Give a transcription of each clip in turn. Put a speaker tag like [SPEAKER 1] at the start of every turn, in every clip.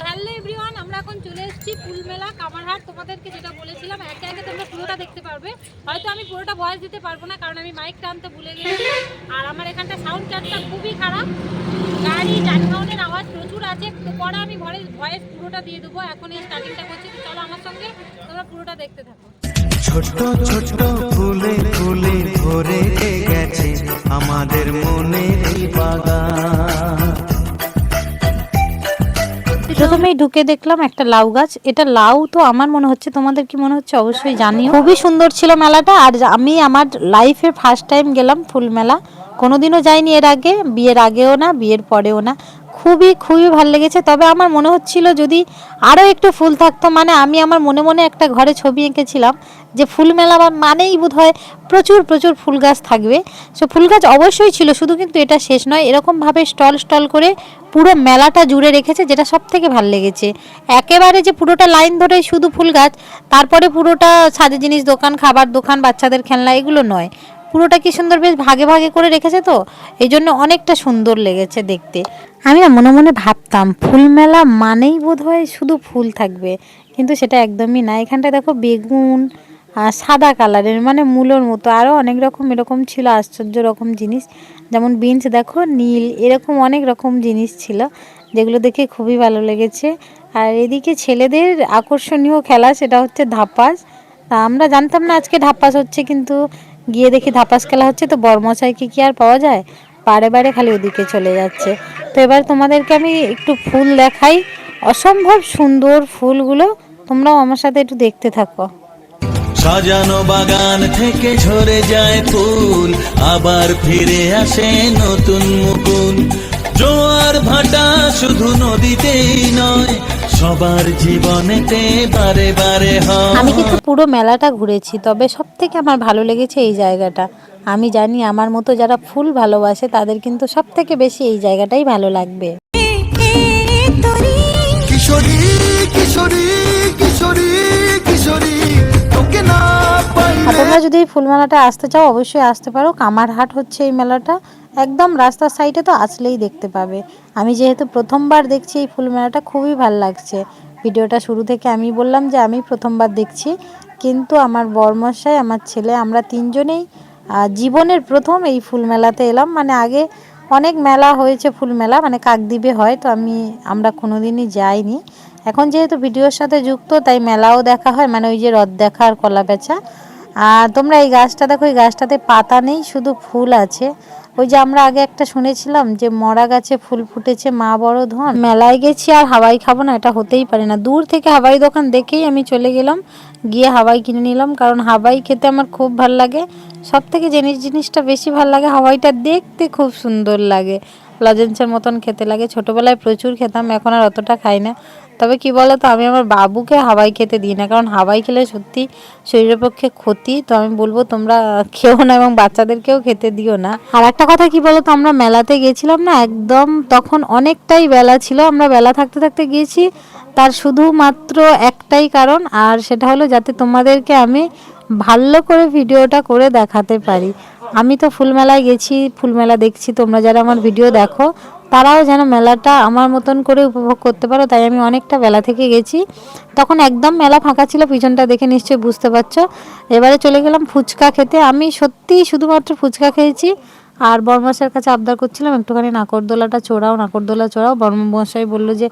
[SPEAKER 1] Hello everyone আমরা এখন চলে এসেছি ফুলমেলা কামারহাট তোমাদেরকে যেটা বলেছিলাম, একে একে তোমরা পুরোটা দেখতে পারবে। হয়তো আমি পুরোটা ভয়েস দিতে পারব না, কারণ আমি মাইক টানতে ভুলে গেছি। আর আমার এখানটা সাউন্ড চার্জটা খুবই খারাপ। গাড়ি, যানবাহনের আওয়াজ প্রচুর আছে। পরে আমি ভয়েস পুরোটা দিয়ে দেবো। এখন এই স্টার্টিংটা করছি। চলো আমার সঙ্গে তোমরা পুরোটা দেখতে থাকো।
[SPEAKER 2] ছোট্ট ছোট্ট ফুলে ফুলে আমাদের মনের এই বাগান।
[SPEAKER 3] প্রথমেই ঢুকে দেখলাম একটা লাউ গাছ। এটা লাউ তো আমার মনে হচ্ছে, তোমাদের কি মনে হচ্ছে অবশ্যই জানিও। খুবই সুন্দর ছিল মেলাটা, আর আমি আমার লাইফে ফার্স্ট টাইম গেলাম ফুল মেলা। কোনোদিনও যাইনি এর আগে, বিয়ের আগেও না, বিয়ের পরেও না। খুবই খুবই ভালো লেগেছে। তবে আমার মনে হচ্ছিল যদি আরও একটু ফুল থাকতো মানে আমি আমার মনে মনে একটা ঘরে ছবি এঁকেছিলাম যে ফুল মেলা মানেই বোধ হয় প্রচুর প্রচুর ফুল গাছ থাকবে। সো ফুল গাছ অবশ্যই ছিল, শুধু কিন্তু এটা শেষ নয় এরকমভাবে স্টল স্টল করে পুরো মেলাটা জুড়ে রেখেছে, যেটা সব থেকে ভালো লেগেছে। একেবারে যে পুরোটা লাইন ধরে শুধু ফুল গাছ, তারপরে পুরোটা সাজে জিনিস, দোকান, খাবার দোকান, বাচ্চাদের খেলনা, এগুলো নয়। পুরোটা কি সুন্দর বেশ ভাগে ভাগে করে রেখেছে তো? এই জন্য অনেকটা সুন্দর লেগেছে দেখতে। আমি না মনে মনে ভাবতাম, ফুল মেলা মানেই বোধ হয় শুধু ফুল থাকবে। কিন্তু সেটা একদমই না। এখানটায় দেখো বেগুন আর সাদা কালারের মানে মূলোর মতো। আরও অনেক রকম এরকম ছিল আশ্চর্য রকম জিনিস। যেমন বিনস দেখো, নীল, এরকম অনেক রকম জিনিস ছিল, যেগুলো দেখে খুবই ভালো লেগেছে। আর এদিকে ছেলেদের আকর্ষণীয় খেলা সেটা হচ্ছে ধাপাস তা আমরা জানতাম না আজকে ধাপাস হচ্ছে, কিন্তু গিয়ে দেখি ধাপাস খেলা হচ্ছে, তো বর্মশাইকে কি আর পাওয়া যায়? বারে বারে খালি ওদিকে চলে যাচ্ছে। তো এবার তোমাদেরকে আমি একটু ফুল দেখাই। অসম্ভব সুন্দর ফুলগুলো, তোমরাও আমার সাথে একটু দেখতে থাকো।
[SPEAKER 2] সাজানো বাগান থেকে ঝরে যায় ফুল, আবার ফিরে আসে নতুন মুকুল। জোয়ার ভাটা শুধু নদীতেই নয় সবার জীবনেতে বারে বারে
[SPEAKER 3] আমি কিন্তু পুরো মেলাটা ঘুরেছি তবে সব থেকে আমার ভালো লেগেছে এই জায়গাটা। আমি জানি আমার মতো যারা ফুল ভালোবাসে তাদের কিন্তু সব থেকে বেশি এই জায়গাটাই ভালো লাগবে।
[SPEAKER 4] কিশোরী কিশোরী কিশোরী কিশোরী তোকে না
[SPEAKER 3] আর তোমরা যদি এই ফুলমেলাটা আসতে চাও অবশ্যই আসতে পারো। কামারহাট হচ্ছে এই মেলাটা। একদম রাস্তার সাইডে তো আসলেই দেখতে পাবে। আমি যেহেতু প্রথমবার দেখছি এই ফুল মেলাটা খুবই ভালো লাগছে। ভিডিওটা শুরু থেকে আমি বললাম যে, আমি প্রথমবার দেখছি। কিন্তু আমার বরমশাই, আমার ছেলে, আমরা তিনজনেই জীবনের প্রথম এই ফুল মেলাতে এলাম। মানে আগে অনেক মেলা হয়েছে ফুল মেলা মানে কাকদ্বীপে হয়, তো আমি, আমরা কোনোদিনই যাইনি। এখন যেহেতু ভিডিওর সাথে যুক্ত, তাই মেলাও দেখা হয়। মানে ওই যে রথ দেখা আর কলা বেচা। আর তোমরা এই গাছটা দেখো, এই গাছটাতে পাতা নেই, শুধু ফুল আছে। ওই যে আমরা আগে একটা শুনেছিলাম যে মরা গাছে ফুল ফুটেছে, মা বড় ধন। মেলায় গেছি আর হাওয়াই খাব না, এটা হতেই পারে না। দূর থেকে হাওয়াই দোকান দেখেই আমি চলে গেলাম, গিয়ে হাওয়াই কিনে নিলাম, কারণ হাওয়াই খেতে আমার খুব ভালো লাগে। সব থেকে জিনিস, জিনিসটা বেশি ভালো লাগে হাওয়াইটা দেখতে খুব সুন্দর লাগে। লজেন্সের মতন খেতে লাগে। ছোটোবেলায় প্রচুর খেতাম, এখন আর অতটা খাই না। তবে কি বলো তো আমি আমার বাবুকে হাওয়াই খেতে দিই না, কারণ হাওয়াই খেলে সত্যি শরীরের পক্ষে ক্ষতি। তো আমি বলব, তোমরা খেও না এবং বাচ্চাদেরকেও খেতে দিও না। আর একটা কথা কি বলো তো আমরা মেলাতে গেছিলাম না, একদম তখন অনেকটাই বেলা ছিল। আমরা বেলা থাকতে থাকতে গিয়েছি, তার শুধুমাত্র একটাই কারণ, আর সেটা হলো যাতে তোমাদেরকে আমি ভালো করে ভিডিওটা করে দেখাতে পারি। আমি তো ফুলমেলায় গেছি, ফুলমেলা দেখছি, তোমরা যারা আমার ভিডিও দেখো তারাও যেন মেলাটা আমার মতন করে উপভোগ করতে পারো, তাই আমি অনেকটা বেলা থেকে গেছি। তখন একদম মেলা ফাঁকা ছিল, পিছনটা দেখে নিশ্চয়ই বুঝতে পারছ। এবারে চলে গেলাম ফুচকা খেতে। আমি সত্যিই শুধুমাত্র ফুচকা খেয়েছি, আর বর্মাসের কাছে আবদার করছিলাম, একটুখানি নাকরদোলাটা চড়াও, নাকরদোলা চড়াও। বর্মশাই বলল যে,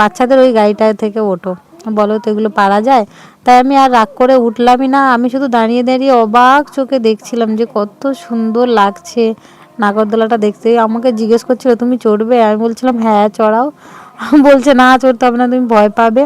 [SPEAKER 3] বাচ্চাদের ওই গাড়িটা থেকে ওঠো। বলো তো এগুলো পারা যায়? তাই আমি আর রাগ করে উঠলামই না। আমি শুধু দাঁড়িয়ে দাঁড়িয়ে অবাক চোখে দেখছিলাম যে, কত সুন্দর লাগছে। নাগরদোলাটা দেখতে। আমাকে জিজ্ঞেস করছিল, তুমি চড়বে? আমি বলছিলাম হ্যাঁ চড়াও। বলছে, না, চড়তে হবে না, তুমি ভয় পাবে।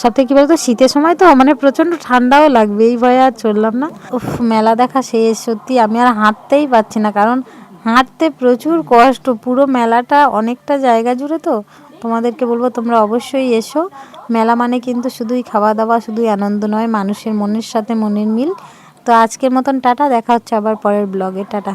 [SPEAKER 3] সব থেকে কী বলতো, শীতের সময় তো মানে প্রচণ্ড ঠান্ডাও লাগবে, এই ভয়ে আর চড়লাম না। উফ, মেলা দেখা শেষ, সত্যি আমি আর হাঁটতেই পারছি না, কারণ হাঁটতে প্রচুর কষ্ট। পুরো মেলাটা অনেকটা জায়গা জুড়ে তো। তোমাদেরকে বলব, তোমরা অবশ্যই এসো। মেলা মানে কিন্তু শুধুই খাওয়া দাওয়া শুধুই আনন্দ নয়, মানুষের মনের সাথে মনের মিল। তো আজকের মতন টাটা, দেখা হচ্ছে আবার পরের ব্লগে। টাটা।